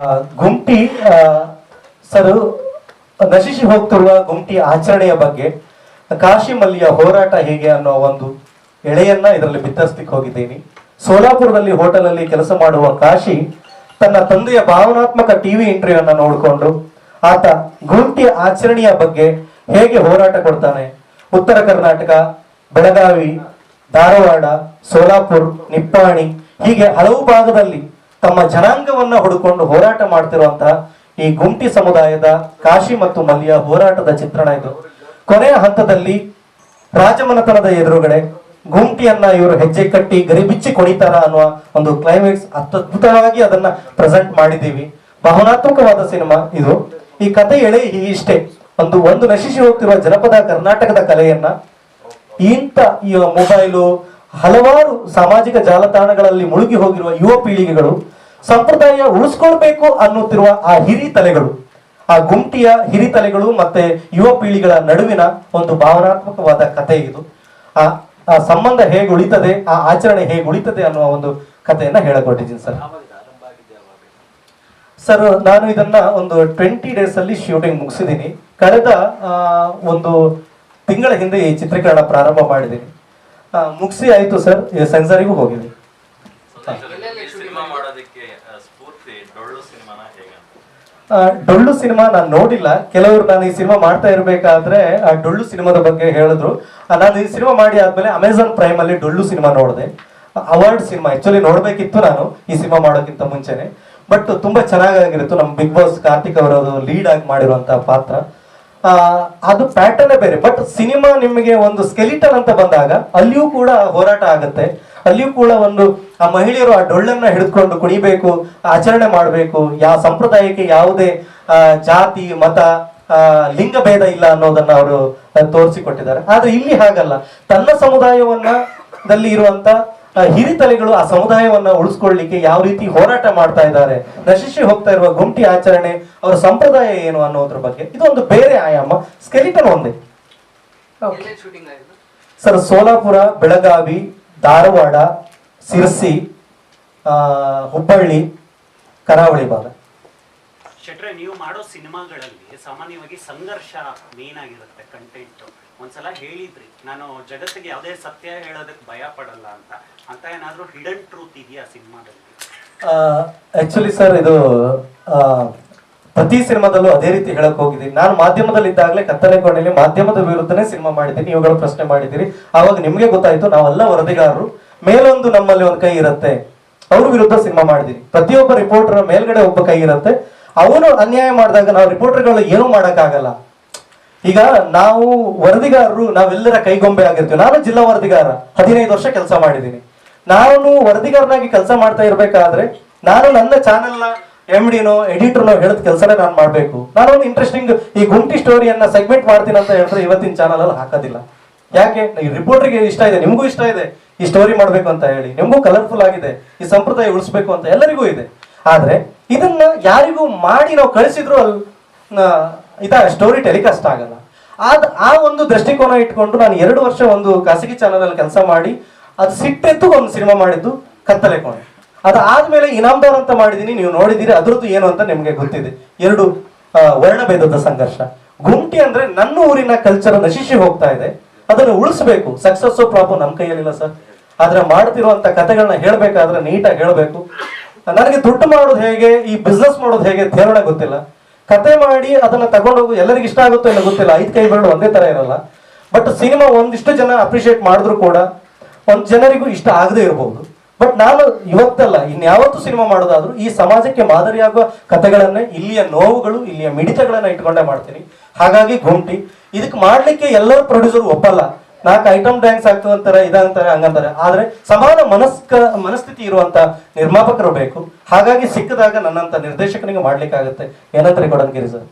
ಆ, ಸರ್ ನಶಿಸಿ ಹೋಗ್ತಿರುವ ಗುಂಪಿ ಆಚರಣೆಯ ಬಗ್ಗೆ ಕಾಶಿ ಮಲ್ಲಿಯ ಹೋರಾಟ ಹೇಗೆ ಅನ್ನೋ ಒಂದು ಎಳೆಯನ್ನ ಇದರಲ್ಲಿ ಬಿತ್ತರಿಸ್ಲಿಕ್ಕೆ ಹೋಗಿದ್ದೀನಿ. ಸೋಲಾಪುರದಲ್ಲಿ ಹೋಟೆಲ್ ಅಲ್ಲಿ ಕೆಲಸ ಮಾಡುವ ಕಾಶಿ ತನ್ನ ತಂದೆಯ ಭಾವನಾತ್ಮಕ ಟಿವಿ ಇಂಟರ್ವ್ಯೂ ಅನ್ನ ನೋಡಿಕೊಂಡು ಆತ ಗುಂಟಿ ಆಚರಣೆಯ ಬಗ್ಗೆ ಹೇಗೆ ಹೋರಾಟ ಕೊಡ್ತಾನೆ? ಉತ್ತರ ಕರ್ನಾಟಕ ಬೆಳಗಾವಿ ಧಾರವಾಡ ಸೋಲಾಪುರ್ ನಿಪ್ಪಾಣಿ ಹೀಗೆ ಹಲವು ಭಾಗದಲ್ಲಿ ತಮ್ಮ ಜನಾಂಗವನ್ನ ಹುಡುಕೊಂಡು ಹೋರಾಟ ಮಾಡ್ತಿರುವಂತಹ ಈ ಗುಂಟಿ ಸಮುದಾಯದ ಕಾಶಿ ಮತ್ತು ಮಲ್ಯ ಹೋರಾಟದ ಚಿತ್ರಣ ಇದು. ಕೊನೆಯ ಹಂತದಲ್ಲಿ ರಾಜಮನತನದ ಎದುರುಗಡೆ ಗುಂಟಿಯನ್ನ ಇವರು ಹೆಜ್ಜೆ ಕಟ್ಟಿ ಗರಿಬಿಚ್ಚಿ ಕೊಡಿತಾರ ಅನ್ನುವ ಒಂದು ಕ್ಲೈಮ್ಯಾಕ್ಸ್ ಅತ್ಯದ್ಭುತವಾಗಿ ಅದನ್ನ ಪ್ರೆಸೆಂಟ್ ಮಾಡಿದ್ದೀವಿ. ಭಾವನಾತ್ಮಕವಾದ ಸಿನಿಮಾ ಇದು. ಈ ಕಥೆ ಎಳೆ ಇಷ್ಟೇ. ಒಂದು ಒಂದು ನಶಿಸಿ ಹೋಗ್ತಿರುವ ಜನಪದ ಕರ್ನಾಟಕದ ಕಲೆಯನ್ನ ಇಂಥ ಈ ಮೊಬೈಲು ಹಲವಾರು ಸಾಮಾಜಿಕ ಜಾಲತಾಣಗಳಲ್ಲಿ ಮುಳುಗಿ ಹೋಗಿರುವ ಯುವ ಪೀಳಿಗೆಗಳು ಸಂಪ್ರದಾಯ ಉಳಿಸ್ಕೊಳ್ಬೇಕು ಅನ್ನುತ್ತಿರುವ ಆ ಹಿರಿ ತಲೆಗಳು, ಆ ಗುಂಟಿಯ ಹಿರಿತಲೆಗಳು ಮತ್ತೆ ಯುವ ಪೀಳಿಗೆಗಳ ನಡುವಿನ ಒಂದು ಭಾವನಾತ್ಮಕವಾದ ಕಥೆ ಇದು. ಆ ಆ ಸಂಬಂಧ ಹೇಗೆ ಉಳಿತದೆ, ಆ ಆಚರಣೆ ಹೇಗೆ ಉಳಿತದೆ ಅನ್ನುವ ಒಂದು ಕಥೆಯನ್ನ ಹೇಳಕೊಟ್ಟಿದ್ದೀನಿ ಸರ್. ಸರ್, ನಾನು ಇದನ್ನ ಒಂದು ಟ್ವೆಂಟಿ ಡೇಸ್ ಅಲ್ಲಿ ಶೂಟಿಂಗ್ ಮುಗಿಸಿದ್ದೀನಿ. ಕಳೆದ ಒಂದು ತಿಂಗಳ ಹಿಂದೆ ಈ ಚಿತ್ರೀಕರಣ ಪ್ರಾರಂಭ ಮಾಡಿದ್ದೀನಿ. ಮುಗಿಸಿ ಆಯ್ತು ಸರ್ ಸೆನ್ಸರಿಗೂ ಹೋಗಿದೆ ಡೊಳ್ಳು ಸಿನಿಮಾ ನಾನು ನೋಡಿಲ್ಲ. ಕೆಲವರು ನಾನು ಈ ಸಿನಿಮಾ ಮಾಡ್ತಾ ಇರಬೇಕಾದ್ರೆ, ಆ, ಡೊಳ್ಳು ಸಿನಿಮಾದ ಬಗ್ಗೆ ಹೇಳಿದ್ರು. ನಾನು ಈ ಸಿನಿಮಾ ಮಾಡಿ ಆದ್ಮೇಲೆ ಅಮೆಝಾನ್ ಪ್ರೈಮ್ ಅಲ್ಲಿ ಡೊಳ್ಳು ಸಿನಿಮಾ ನೋಡಿದೆ. ಅವಾರ್ಡ್ ಸಿನಿಮಾ ಆಕ್ಚುಲಿ ನೋಡ್ಬೇಕಿತ್ತು ನಾನು ಈ ಸಿನಿಮಾ ಮಾಡೋಕ್ಕಿಂತ ಮುಂಚೆನೆ. ಬಟ್ ತುಂಬಾ ಚೆನ್ನಾಗಿತ್ತು ನಮ್ಮ ಬಿಗ್ ಬಾಸ್ ಕಾರ್ತಿಕ್ ಅವರದು ಲೀಡ್ ಆಗಿ ಮಾಡಿರುವಂತಹ ಪಾತ್ರ. ಅದು ಪ್ಯಾಟರ್ನೇ ಬೇರೆ. ಬಟ್ ಸಿನಿಮಾ ನಿಮಗೆ ಒಂದು ಸ್ಕೆಲಿಟನ್ ಅಂತ ಬಂದಾಗ, ಅಲ್ಲಿಯೂ ಕೂಡ ಹೋರಾಟ ಆಗುತ್ತೆ. ಅಲ್ಲಿಯೂ ಕೂಡ ಒಂದು ಆ ಮಹಿಳೆಯರು ಆ ಡೊಳ್ಳನ್ನ ಹಿಡಿದುಕೊಂಡು ಕುಣಿಬೇಕು ಆಚರಣೆ ಮಾಡಬೇಕು. ಯಾವ ಸಂಪ್ರದಾಯಕ್ಕೆ ಯಾವುದೇ ಜಾತಿ ಮತ ಲಿಂಗ ಭೇದ ಇಲ್ಲ ಅನ್ನೋದನ್ನ ಅವರು ತೋರಿಸಿಕೊಟ್ಟಿದ್ದಾರೆ. ಆದ್ರೆ ಇಲ್ಲಿ ಹಾಗಲ್ಲ. ತನ್ನ ಸಮುದಾಯವನ್ನ ದಲ್ಲಿ ಇರುವಂತ ಹಿರಿತಲೆಗಳು ಆ ಸಮುದಾಯವನ್ನ ಉಳಿಸ್ಕೊಳ್ಳಿಕ್ಕೆ ಯಾವ ರೀತಿ ಹೋರಾಟ ಮಾಡ್ತಾ ಇದ್ದಾರೆ. ನಶಿಸಿ ಹೋಗ್ತಾ ಇರುವ ಗುಂಟಿ ಆಚರಣೆ ಅವರ ಸಂಪ್ರದಾಯ ಏನು ಅನ್ನೋದ್ರ ಬಗ್ಗೆ. ಇದೊಂದು ಬೇರೆ ಆಯಾಮ. ಸ್ಕೆಲಿಟನ್ ಒಂದೇ. ಸರ್ ಸೋಲಾಪುರ ಬೆಳಗಾವಿ ಧಾರವಾಡ ಸಿರ್ಸಿ ಹುಬ್ಬಳ್ಳಿ ಕರಾವಳಿ ಭಾಗ. ಶೆಟ್ರೆ ನೀವು ಮಾಡೋ ಸಿನಿಮಾಗಳಲ್ಲಿ ಸಾಮಾನ್ಯವಾಗಿ ಸಂಘರ್ಷ ಮೇನ್ ಆಗಿರುತ್ತೆ ಕಂಟೆಂಟ್ ಒಂದ್ಸಲ ಹೇಳಿದ್ರಿ. ನಾನು ಜಗತ್ತಿಗೆ ಯಾವುದೇ ಸತ್ಯ ಹೇಳೋದಕ್ಕೆ ಭಯ ಪಡಲ್ಲ ಅಂತ. ಅಂತ ಏನಾದರೂ ಹಿಡನ್ ಟ್ರೂತ್ ಇದೆಯಾ ಸಿನಿಮಾದಲ್ಲಿ? ಆಕ್ಚುಲಿ ಸರ್ ಇದು ಪ್ರತಿ ಸಿನಿಮಾದಲ್ಲೂ ಅದೇ ರೀತಿ ಹೇಳಕ್ ಹೋಗಿದ್ದೀನಿ. ನಾನು ಮಾಧ್ಯಮದಲ್ಲಿ ಇದ್ದಾಗಲೇ ಕತ್ತಲೆ ಕೋಣೆಯಲ್ಲಿ ಮಾಧ್ಯಮದ ವಿರುದ್ಧನೇ ಸಿನಿಮಾ ಮಾಡಿದ್ದೀನಿ. ಇವುಗಳು ಪ್ರಶ್ನೆ ಮಾಡಿದ್ದೀರಿ. ಆವಾಗ ನಿಮಗೆ ಗೊತ್ತಾಯ್ತು, ನಾವೆಲ್ಲ ವರದಿಗಾರರು. ಮೇಲೊಂದು ನಮ್ಮಲ್ಲಿ ಒಂದು ಕೈ ಇರುತ್ತೆ. ಅವ್ರ ವಿರುದ್ಧ ಸಿನಿಮಾ ಮಾಡಿದೀನಿ ಪ್ರತಿಯೊಬ್ಬ ರಿಪೋರ್ಟರ್ ಮೇಲ್ಗಡೆ ಒಬ್ಬ ಕೈ ಇರುತ್ತೆ. ಅವನು ಅನ್ಯಾಯ ಮಾಡಿದಾಗ ನಾವು ರಿಪೋರ್ಟರ್ಗಳು ಏನೂ ಮಾಡಕ್ಕಾಗಲ್ಲ. ಈಗ ನಾವು ವರದಿಗಾರರು, ನಾವೆಲ್ಲರ ಕೈಗೊಂಬೆ ಆಗಿರ್ತೀವಿ. ನಾನು ಜಿಲ್ಲಾ ವರದಿಗಾರ. ಹದಿನೈದು ವರ್ಷ ಕೆಲಸ ಮಾಡಿದ್ದೀನಿ. ನಾನು ವರದಿಗಾರನಾಗಿ ಕೆಲಸ ಮಾಡ್ತಾ ಇರ್ಬೇಕಾದ್ರೆ, ನಾನು ನನ್ನ ಚಾನೆಲ್ನ ಎಂ ಡಿನೋ ಎಡಿಟರ್ನೋ ಹೇಳಿದ ಕೆಲಸನೇ ನಾನು ಮಾಡಬೇಕು. ನಾನು ಒಂದು ಇಂಟ್ರೆಸ್ಟಿಂಗ್ ಈ ಗುಂಟಿ ಸ್ಟೋರಿಯನ್ನ ಸೆಗ್ಮೆಂಟ್ ಮಾಡ್ತೀನಿ ಅಂತ ಹೇಳಿದ್ರೆ ಇವತ್ತಿನ ಚಾನಲ್ ಅಲ್ಲಿ ಹಾಕೋದಿಲ್ಲ. ಯಾಕೆ? ಈ ರಿಪೋರ್ಟರ್ಗೆ ಇಷ್ಟ ಇದೆ, ನಿಮಗೂ ಇಷ್ಟ ಇದೆ. ಈ ಸ್ಟೋರಿ ಮಾಡಬೇಕು ಅಂತ ಹೇಳಿ. ನಿಮಗೂ ಕಲರ್ಫುಲ್ ಆಗಿದೆ. ಈ ಸಂಪ್ರದಾಯ ಉಳಿಸ್ಬೇಕು ಅಂತ ಎಲ್ಲರಿಗೂ ಇದೆ. ಆದ್ರೆ ಇದನ್ನ ಯಾರಿಗೂ ಮಾಡಿ ನಾವು ಕಳಿಸಿದ್ರು ಅಲ್ಲಿ ಇದ ಸ್ಟೋರಿ ಟೆಲಿಕಾಸ್ಟ್ ಆಗಲ್ಲ. ಆದ ಆ ಒಂದು ದೃಷ್ಟಿಕೋನ ಇಟ್ಕೊಂಡು ನಾನು ಎರಡು ವರ್ಷ ಒಂದು ಖಾಸಗಿ ಚಾನಲ್ ಅಲ್ಲಿ ಕೆಲಸ ಮಾಡಿ, ಅದು ಸಿಟ್ಟೆತ್ತು ಒಂದು ಸಿನಿಮಾ ಮಾಡಿದ್ದು ಕತ್ತಲೆ ಕೋಣೆ. ಅದಾದ್ಮೇಲೆ ಇನಾಮ್ದಾರ್ ಅಂತ ಮಾಡಿದೀನಿ, ನೀವು ನೋಡಿದಿರಿ, ಅದ್ರದ್ದು ಏನು ಅಂತ ನಿಮ್ಗೆ ಗೊತ್ತಿದೆ. ಎರಡು ವರ್ಣಭೇದದ ಸಂಘರ್ಷ. ಗುಂಟಿ ಅಂದ್ರೆ ನನ್ನ ಊರಿನ ಕಲ್ಚರ್ ನಶಿಸಿ ಹೋಗ್ತಾ ಇದೆ, ಅದನ್ನು ಉಳಿಸ್ಬೇಕು. ಸಕ್ಸಸ್ ಪ್ರಾಪು ನಮ್ಮ ಕೈಯಲ್ಲಿಲ್ಲ ಸರ್. ಆದ್ರೆ ಮಾಡ್ತಿರುವಂತ ಕಥೆಗಳನ್ನ ಹೇಳ್ಬೇಕಾದ್ರೆ ನೀಟಾಗಿ ಹೇಳ್ಬೇಕು. ನನಗೆ ದುಡ್ಡು ಮಾಡೋದು ಹೇಗೆ, ಈ ಬಿಸ್ನೆಸ್ ಮಾಡೋದು ಹೇಗೆ ಧೇರಣ ಗೊತ್ತಿಲ್ಲ. ಕತೆ ಮಾಡಿ ಅದನ್ನ ತಗೊಂಡೋಗು, ಎಲ್ಲರಿಗೂ ಇಷ್ಟ ಆಗುತ್ತೋ ಇಲ್ಲ ಗೊತ್ತಿಲ್ಲ. ಐದು ಕೈ ಬೆರಳು ಒಂದೇ ತರ ಇರಲ್ಲ. ಬಟ್ ಸಿನಿಮಾ ಒಂದಿಷ್ಟು ಜನ ಅಪ್ರಿಷಿಯೇಟ್ ಮಾಡಿದ್ರು ಕೂಡ, ಒಂದ್ ಜನರಿಗೂ ಇಷ್ಟ ಆಗದೆ ಇರಬಹುದು ಬಟ್ ನಾನು ಇವತ್ತಲ್ಲ ಇನ್ಯಾವತ್ತು ಸಿನಿಮಾ ಮಾಡೋದಾದ್ರೂ ಈ ಸಮಾಜಕ್ಕೆ ಮಾದರಿಯಾಗುವ ಕಥೆಗಳನ್ನೇ, ಇಲ್ಲಿಯ ನೋವುಗಳು, ಇಲ್ಲಿಯ ಮಿಡಿತಗಳನ್ನ ಇಟ್ಕೊಂಡೇ ಮಾಡ್ತೀನಿ. ಹಾಗಾಗಿ ಗುಂಟಿ ಇದಕ್ಕೆ ಮಾಡ್ಲಿಕ್ಕೆ ಎಲ್ಲರೂ ಪ್ರೊಡ್ಯೂಸರ್ ಒಪ್ಪಲ್ಲ. ನಾಲ್ಕು ಐಟಮ್ ಡ್ಯಾನ್ಸ್ ಆಗ್ತದಂತಾರೆ, ಇದಂತಾರೆ, ಹಂಗಂತಾರೆ. ಆದ್ರೆ ಸಮಾನ ಮನಸ್ಕ, ಮನಸ್ಥಿತಿ ಇರುವಂತ ನಿರ್ಮಾಪಕರು ಬೇಕು. ಹಾಗಾಗಿ ಸಿಕ್ಕಿದಾಗ ನನ್ನಂತ ನಿರ್ದೇಶಕನಿಗೆ ಮಾಡ್ಲಿಕ್ಕಾಗತ್ತೆ. ಏನಂತಾರೆ ಕೊಡನ್ಗಿರಿ ಸರ್?